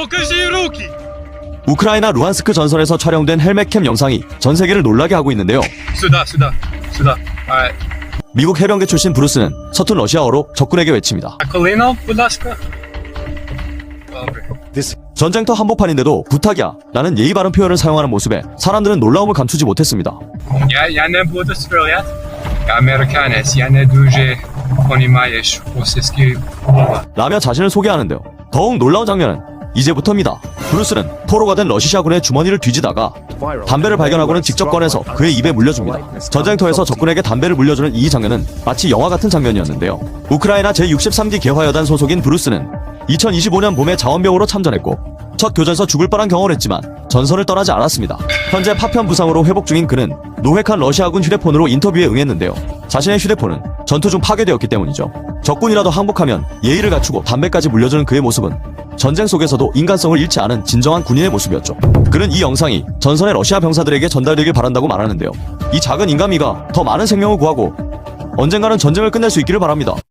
Покажи руки! 우크라이나 루안스크 전선에서 촬영된 헬멧캠 영상이 전 세계를 놀라게 하고 있는데요. Сюда, сюда, сюда. Alright. 미국 해병대 출신 브루스는 서툰 러시아어로 적군에게 외칩니다. А коліно, будь ласка. Добре. 전쟁터 한복판인데도 부탁이야 라는 예의 바른 표현을 사용하는 모습에 사람들은 놀라움을 감추지 못했습니다. Я, я не буду стріляти. Я американець, я не дуже понімаєш російські мова. 라며 자신을 소개하는데요. 더욱 놀라운 장면은 이제부터입니다. 브루스는 포로가 된 러시아군의 주머니를 뒤지다가 담배를 발견하고는 직접 꺼내서 그의 입에 물려줍니다. 전쟁터에서 적군에게 담배를 물려주는 이 장면은 마치 영화 같은 장면이었는데요. 우크라이나 제63기 개화여단 소속인 브루스는 2025년 봄에 자원병으로 참전했고 첫 교전에서 죽을 뻔한 경험을 했지만 전선을 떠나지 않았습니다. 현재 파편 부상으로 회복 중인 그는 노획한 러시아군 휴대폰으로 인터뷰에 응했는데요. 자신의 휴대폰은 전투 중 파괴되었기 때문이죠. 적군이라도 항복하면 예의를 갖추고 담배까지 물려주는 그의 모습은 전쟁 속에서도 인간성을 잃지 않은 진정한 군인의 모습이었죠. 그는 이 영상이 전선의 러시아 병사들에게 전달되길 바란다고 말하는데요. 이 작은 인간미가 더 많은 생명을 구하고 언젠가는 전쟁을 끝낼 수 있기를 바랍니다.